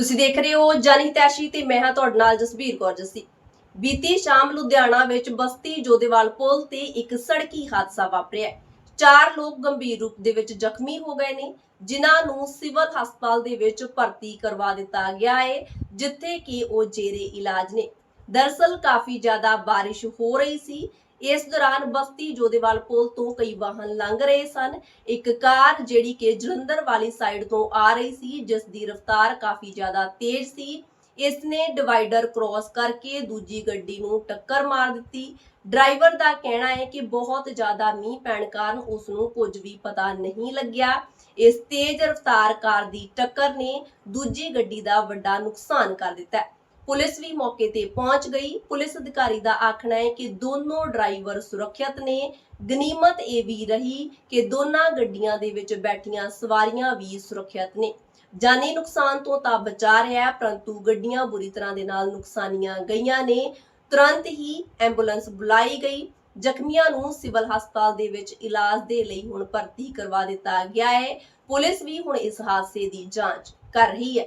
ਤੁਸੀਂ ਦੇਖ ਰਹੇ ਹੋ ਜਨਹਿਤੈਸ਼ੀ ਤੇ ਮੈਂ ਹਾਂ ਤੁਹਾਡੇ ਨਾਲ ਜਸਬੀਰ ਕੌਰ ਜੱਸੀ। ਬੀਤੀ ਸ਼ਾਮ ਲੁਧਿਆਣਾ ਵਿੱਚ ਬਸਤੀ ਜੋਧੇਵਾਲ ਪੁਲ ਤੇ ਇੱਕ ਸੜਕੀ ਹਾਦਸਾ ਵਾਪਰਿਆ ਚਾਰ ਲੋਕ ਗੰਭੀਰ ਰੂਪ ਦੇ ਵਿੱਚ ਜ਼ਖਮੀ ਹੋ ਗਏ ਨੇ, ਜਿਨ੍ਹਾਂ ਨੂੰ ਸਿਵਲ ਹਸਪਤਾਲ ਦੇ ਵਿੱਚ ਭਰਤੀ ਕਰਵਾ ਦਿੱਤਾ ਗਿਆ ਹੈ, ਜਿੱਥੇ ਕਿ ਉਹ ਜੇਰੇ ਇਲਾਜ ਨੇ। ਦਰਸਲ ਕਾਫੀ ਜ਼ਿਆਦਾ ਬਾਰਿਸ਼ ਹੋ ਰਹੀ ਸੀ ਇਸ ਦੌਰਾਨ ਬਸਤੀ ਜੋਦੇਵਾਲ ਪੁਲ ਤੋਂ ਕਈ ਵਾਹਨ ਲੰਘ ਰਹੇ ਸਨ। ਇੱਕ ਕਾਰ ਜਿਹੜੀ ਕਿ ਜਲੰਧਰ ਵਾਲੀ ਸਾਈਡ ਤੋਂ ਆ ਰਹੀ ਸੀ, ਜਿਸ ਦੀ ਰਫ਼ਤਾਰ ਕਾਫੀ ਜ਼ਿਆਦਾ ਤੇਜ਼ ਸੀ। ਇਸ ਨੇ ਡਿਵਾਈਡਰ ਕ੍ਰਾਸ ਕਰਕੇ ਦੂਜੀ ਗੱਡੀ ਨੂੰ ਟੱਕਰ ਮਾਰ ਦਿੱਤੀ। ਡਰਾਈਵਰ ਦਾ ਕਹਿਣਾ ਹੈ ਕਿ ਬਹੁਤ ਜ਼ਿਆਦਾ ਮੀਂਹ ਪੈਣ ਕਾਰਨ ਉਸ ਨੂੰ ਕੁਝ ਵੀ ਪਤਾ ਨਹੀਂ ਲੱਗਿਆ। ਇਸ ਤੇਜ਼ ਰਫ਼ਤਾਰ ਕਾਰ ਦੀ ਟੱਕਰ ਨੇ ਦੂਜੀ ਗੱਡੀ ਦਾ ਵੱਡਾ ਨੁਕਸਾਨ ਕਰ ਦਿੱਤਾ ਪੁਲਿਸ ਵੀ ਮੌਕੇ ਤੇ ਪਹੁੰਚ ਗਈ। ਪੁਲਿਸ ਅਧਿਕਾਰੀ ਦਾ ਆਖਣਾ ਹੈ ਕਿ ਦੋਨੋਂ ਡਰਾਈਵਰ ਸੁਰੱਖਿਅਤ ਨੇ। ਗਨੀਮਤ ਇਹ ਵੀ ਰਹੀ ਕਿ ਦੋਨਾਂ ਗੱਡੀਆਂ ਦੇ ਵਿੱਚ ਬੈਠੀਆਂ ਸਵਾਰੀਆਂ ਵੀ ਸੁਰੱਖਿਅਤ ਨੇ। ਜਾਨੀ ਨੁਕਸਾਨ ਤੋਂ ਤਾਂ ਬਚਾ ਰਿਹਾ ਹੈ, ਪਰੰਤੂ ਗੱਡੀਆਂ ਬੁਰੀ ਤਰ੍ਹਾਂ ਦੇ ਨਾਲ ਨੁਕਸਾਨੀਆਂ ਗਈਆਂ ਨੇ। ਤੁਰੰਤ ਹੀ ਐਂਬੂਲੈਂਸ ਬੁਲਾਈ ਗਈ। ਜ਼ਖਮੀਆਂ ਨੂੰ ਸਿਵਲ ਹਸਪਤਾਲ ਦੇ ਵਿੱਚ ਇਲਾਜ ਦੇ ਲਈ ਹੁਣ ਭਰਤੀ ਕਰਵਾ ਦਿੱਤਾ ਗਿਆ ਹੈ। ਪੁਲਿਸ ਵੀ ਹੁਣ ਇਸ ਹਾਦਸੇ ਦੀ ਜਾਂਚ ਕਰ ਰਹੀ ਹੈ।